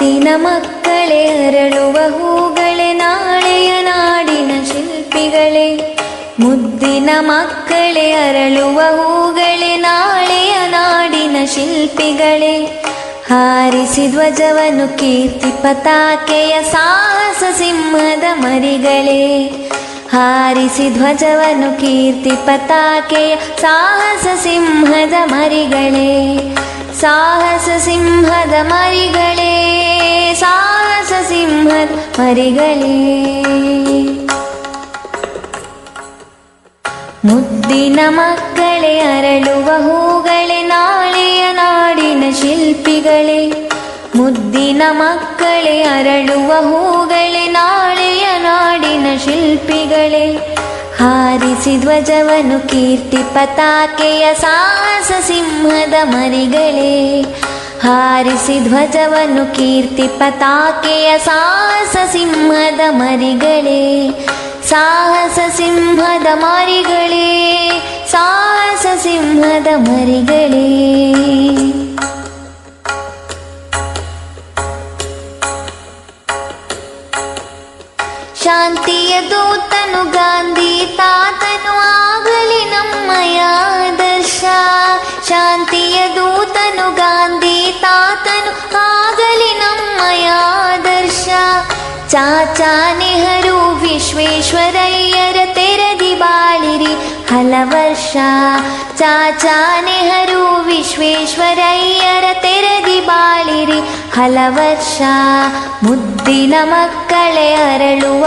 ಮುದ್ದಿನ ಮಕ್ಕಳೇ ಅರಳುವ ಹೂಗಳೇ, ನಾಳೆಯ ನಾಡಿನ ಶಿಲ್ಪಿಗಳೇ. ಮುದ್ದಿನ ಮಕ್ಕಳೇ ಅರಳುವ ಹೂಗಳೇ, ನಾಳೆಯ ನಾಡಿನ ಶಿಲ್ಪಿಗಳೇ. ಹಾರಿಸಿ ಧ್ವಜವನು ಕೀರ್ತಿ ಪತಾಕೆಯ ಸಾಹಸ ಸಿಂಹದ ಮರಿಗಳೇ. ಹಾರಿಸಿ ಧ್ವಜವನು ಕೀರ್ತಿ ಪತಾಕೆಯ ಸಾಹಸ ಸಿಂಹದ ಮರಿಗಳೇ. ಸಾಹಸ ಸಿಂಹದ ಮರಿಗಳೇ ಮರಿಗಳೇ. ಮುದ್ದಿನ ಮಕ್ಕಳೇ ಅರಳುವ ಹೂಗಳೇ, ನಾಳೆಯ ನಾಡಿನ ಶಿಲ್ಪಿಗಳೇ. ಮುದ್ದಿನ ಮಕ್ಕಳೇ ಅರಳುವ ಹೂಗಳೇ, ನಾಳೆಯ ನಾಡಿನ ಶಿಲ್ಪಿಗಳೇ. ಹಾರಿಸಿ ಧ್ವಜವನ್ನು ಕೀರ್ತಿ ಪತಾಕೆಯ ಸಾಹಸ ಸಿಂಹದ ಮರಿಗಳೇ. ಹಾರಿಸಿ ಧ್ವಜವನ್ನು ಕೀರ್ತಿ ಪತಾಕೆಯ ಸಾಹಸ ಸಿಂಹದ ಮರಿಗಳೇ ಸಾಹಸ ಸಿಂಹದ ಮರಿಗಳೇ ಸಾಹಸ ಸಿಂಹದ ಮರಿಗಳೇ ಶಾಂತಿಯ ದೂತನು ಗಾಂಧಿ ತಾತನು ಆಗಲಿ ನಮ್ಮಯ ಆದರ್ಶ ಶಾಂತಿಯ ಚಾಚಾ ನೆಹರು ವಿಶ್ವೇಶ್ವರಯ್ಯರ ತೆರದಿ ಬಾಳಿರಿ ಹಲ ವರ್ಷ ಚಾಚಾ ನೆಹರು ವಿಶ್ವೇಶ್ವರಯ್ಯರ ತೆರದಿ ಬಾಳಿರಿ ಹಲ ವರ್ಷ ಮುದ್ದಿನ ಮಕ್ಕಳೇ ಅರಳುವ